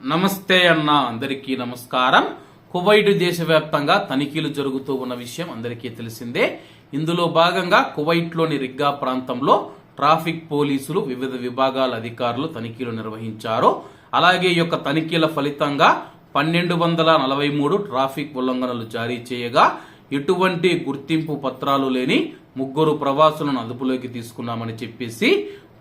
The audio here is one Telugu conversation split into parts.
నమస్తే అన్న అందరికీ నమస్కారం. కువైట్ దేశవ్యాప్తంగా తనిఖీలు జరుగుతూ ఉన్న విషయం అందరికీ తెలిసిందే. ఇందులో భాగంగా కువైట్లోని రిగ్గా ప్రాంతంలో ట్రాఫిక్ పోలీసులు వివిధ విభాగాల అధికారులు తనిఖీలు నిర్వహించారు. అలాగే ఈ యొక్క తనిఖీల ఫలితంగా పన్నెండు వందల నలభై మూడు ట్రాఫిక్ ఉల్లంఘనలు జారీ చేయగా ఎటువంటి గుర్తింపు పత్రాలు లేని ముగ్గురు ప్రవాసులను అదుపులోకి తీసుకున్నామని చెప్పేసి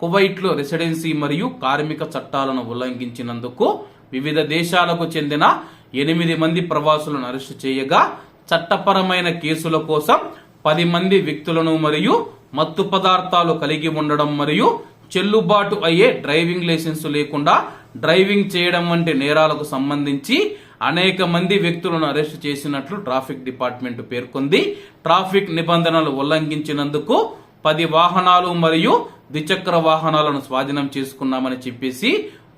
కువైట్లో రెసిడెన్సీ మరియు కార్మిక చట్టాలను ఉల్లంఘించినందుకు వివిధ దేశాలకు చెందిన ఎనిమిది మంది ప్రవాసులను అరెస్టు చేయగా చట్టపరమైన కేసుల కోసం పది మంది వ్యక్తులను మరియు మత్తు పదార్థాలు కలిగి ఉండడం మరియు చెల్లుబాటు అయ్యే డ్రైవింగ్ లైసెన్స్ లేకుండా డ్రైవింగ్ చేయడం వంటి నేరాలకు సంబంధించి అనేక మంది వ్యక్తులను అరెస్టు చేసినట్లు ట్రాఫిక్ డిపార్ట్మెంట్ పేర్కొంది. ట్రాఫిక్ నిబంధనలు ఉల్లంఘించినందుకు పది వాహనాలు మరియు ద్విచక్ర వాహనాలను స్వాధీనం చేసుకున్నామని చెప్పేసి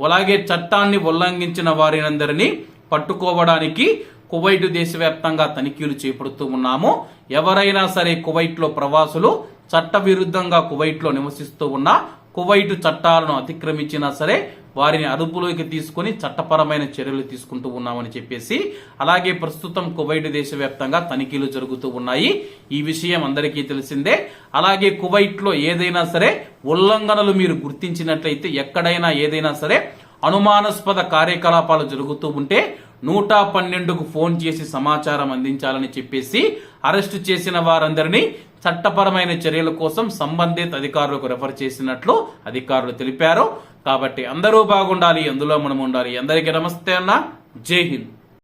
అలాగే చట్టాన్ని ఉల్లంఘించిన వారినందరినీ పట్టుకోవడానికి కువైట్ దేశవ్యాప్తంగా తనిఖీలు చేపడుతూ ఉన్నాము. ఎవరైనా సరే కువైట్లో ప్రవాసులు చట్టవిరుద్ధంగా కువైట్లో నివసిస్తూ ఉన్నా కువైటు చట్టాలను అతిక్రమించినా సరే వారిని అదుపులోకి తీసుకుని చట్టపరమైన చర్యలు తీసుకుంటూ ఉన్నామని చెప్పేసి అలాగే ప్రస్తుతం కువైట్ దేశవ్యాప్తంగా తనిఖీలు జరుగుతూ ఉన్నాయి. ఈ విషయం అందరికీ తెలిసిందే. అలాగే కువైట్లో ఏదైనా సరే ఉల్లంఘనలు మీరు గుర్తించినట్లయితే ఎక్కడైనా ఏదైనా సరే అనుమానాస్పద కార్యకలాపాలు జరుగుతూ ఉంటే నూట పన్నెండుకు ఫోన్ చేసి సమాచారం అందించాలని చెప్పేసి అరెస్టు చేసిన వారందరినీ చట్టపరమైన చర్యల కోసం సంబంధిత అధికారులకు రెఫర్ చేసినట్లు అధికారులు తెలిపారు. కాబట్టి అందరూ బాగుండాలి అందులో మనం ఉండాలి అందరికీ నమస్తే అన్న. జై హింద్.